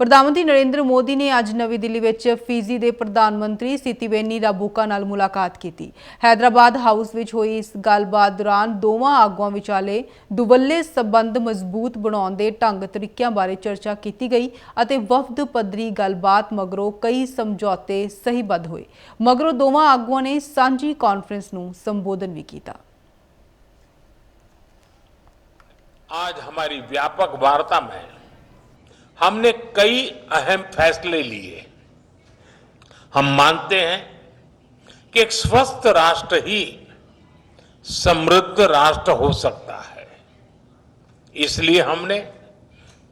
ਪ੍ਰਧਾਨ ਮੰਤਰੀ ਨਰਿੰਦਰ ਮੋਦੀ ਨੇ ਅੱਜ ਨਵੀਂ ਦਿੱਲੀ ਵਿੱਚ ਫੀਜੀ ਦੇ ਪ੍ਰਧਾਨ ਮੰਤਰੀ ਸਿਤੀਵੇਨੀ ਰਾਬੂਕਾ ਨਾਲ ਮੁਲਾਕਾਤ ਕੀਤੀ ਹੈਦਰਾਬਾਦ ਹਾਊਸ ਵਿੱਚ ਹੋਈ ਇਸ ਗੱਲਬਾਤ ਦੌਰਾਨ ਦੋਵਾਂ ਆਗੂਆਂ ਵਿਚਾਲੇ ਦੁਵੱਲੇ ਸਬੰਧ ਮਜ਼ਬੂਤ ਬਣਾਉਣ ਦੇ ਢੰਗ ਤਰੀਕਿਆਂ ਬਾਰੇ ਚਰਚਾ ਕੀਤੀ ਗਈ ਅਤੇ ਵਫਦ ਪੱਧਰੀ ਗੱਲਬਾਤ ਮਗਰੋਂ ਕਈ ਸਮਝੌਤੇ ਸਹੀਬੱਧ ਹੋਏ ਮਗਰੋਂ ਦੋਵਾਂ ਆਗੂਆਂ ਨੇ ਸਾਂਝੀ ਕਾਨਫਰੰਸ ਨੂੰ ਸੰਬੋਧਨ ਵੀ ਕੀਤਾ आज हमारी व्यापक वार्ता में हमने कई अहम फैसले लिए। हम मानते हैं कि एक स्वस्थ राष्ट्र ही समृद्ध राष्ट्र हो सकता है। इसलिए हमने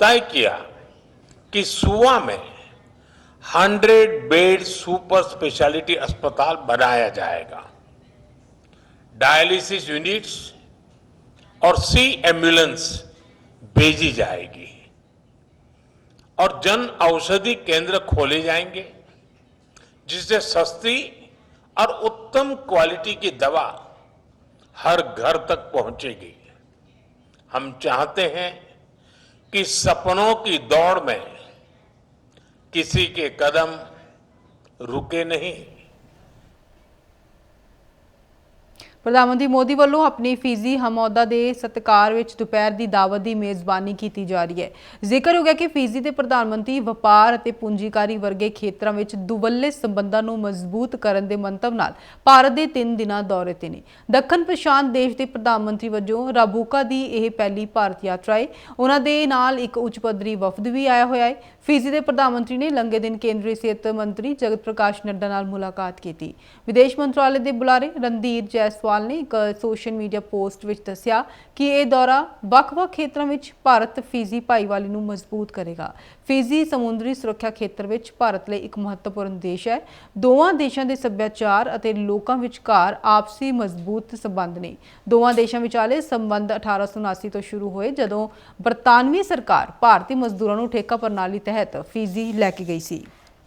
तय किया कि सुआ में 100 बेड सुपर स्पेशलिटी अस्पताल बनाया जाएगा। डायलिसिस यूनिट्स और सी एंबुलेंस भेजी जाएगी। और जन औषधि केंद्र खोले जाएँगे, जिससे सस्ती और उत्तम क्वालिटी की दवा हर घर तक पहुंचेगी। हम चाहते हैं कि सपनों की दौड़ में किसी के कदम रुके नहीं। ਪ੍ਰਧਾਨ ਮੰਤਰੀ ਮੋਦੀ ਵੱਲੋਂ ਆਪਣੀ ਫੀਜੀ ਹਮੌਦਾ ਦੇ ਸਤਿਕਾਰ ਵਿੱਚ ਦੁਪਹਿਰ ਦੀ ਦਾਵਤ ਦੀ ਮੇਜ਼ਬਾਨੀ ਕੀਤੀ ਜਾ ਰਹੀ ਹੈ। ਜ਼ਿਕਰ ਹੋ ਗਿਆ ਕਿ ਫੀਜੀ ਦੇ ਪ੍ਰਧਾਨ ਮੰਤਰੀ ਵਪਾਰ ਅਤੇ ਪੂੰਜੀਕਾਰੀ ਵਰਗੇ ਖੇਤਰਾਂ ਵਿੱਚ ਦੁਵੱਲੇ ਸੰਬੰਧਾਂ ਨੂੰ ਮਜ਼ਬੂਤ ਕਰਨ ਦੇ ਮੰਤਵ ਨਾਲ ਭਾਰਤ ਦੇ 3 ਦਿਨਾਂ ਦੌਰੇ ਤੇ ਨੇ। ਦੱਖਣ ਪ੍ਰਸ਼ਾਂਤ ਦੇਸ਼ ਦੇ ਪ੍ਰਧਾਨ ਮੰਤਰੀ ਵਜੋਂ ਰਾਬੂਕਾ ਦੀ ਇਹ ਪਹਿਲੀ ਭਾਰਤ ਯਾਤਰਾ ਹੈ ਉਹਨਾਂ ਦੇ ਨਾਲ ਇੱਕ ਉੱਚ ਪੱਧਰੀ ਵਫਦ ਵੀ ਆਇਆ ਹੋਇਆ ਹੈ ਫਿਜ਼ੀ ਦੇ ਪ੍ਰਧਾਨ ਮੰਤਰੀ ਨੇ ਲੰਘੇ ਦਿਨ ਕੇਂਦਰੀ ਸਿਹਤ ਮੰਤਰੀ ਜਗਤ ਪ੍ਰਕਾਸ਼ ਨੱਡਾ ਨਾਲ ਮੁਲਾਕਾਤ ਕੀਤੀ। ਵਿਦੇਸ਼ ਮੰਤਰਾਲੇ ਦੇ ਬੁਲਾਰੇ ਰਣਧੀਰ ਜੈਸਵਾਲ ਨੇ ਇੱਕ ਸੋਸ਼ਲ ਮੀਡੀਆ ਪੋਸਟ ਵਿੱਚ ਦੱਸਿਆ ਕਿ ਇਹ ਦੌਰਾ ਵੱਖ-ਵੱਖ ਖੇਤਰਾਂ ਵਿੱਚ ਭਾਰਤ ਫੀਜੀ ਭਾਈਵਾਲੀ ਨੂੰ ਮਜ਼ਬੂਤ ਕਰੇਗਾ। ਫੀਜੀ ਸਮੁੰਦਰੀ ਸੁਰੱਖਿਆ ਖੇਤਰ ਵਿੱਚ ਭਾਰਤ ਲਈ ਇੱਕ ਮਹੱਤਵਪੂਰਨ ਦੇਸ਼ ਹੈ। ਦੋਵਾਂ ਦੇਸ਼ਾਂ ਦੇ ਸੱਭਿਆਚਾਰ ਅਤੇ ਲੋਕਾਂ ਵਿਚਕਾਰ ਆਪਸੀ ਮਜ਼ਬੂਤ ਸਬੰਧ ਨੇ। ਦੋਵਾਂ ਦੇਸ਼ਾਂ ਵਿਚਾਲੇ ਸੰਬੰਧ 1879 ਤੋਂ ਸ਼ੁਰੂ ਹੋਏ, ਜਦੋਂ ਬਰਤਾਨਵੀ ਸਰਕਾਰ ਭਾਰਤੀ ਮਜ਼ਦੂਰਾਂ ਨੂੰ ਠੇਕਾ ਪ੍ਰਣਾਲੀ ਤਹਿਤ ਤਹਿਤ ਫੀਜੀ ਲੈ ਕੇ ਗਈ ਸੀ।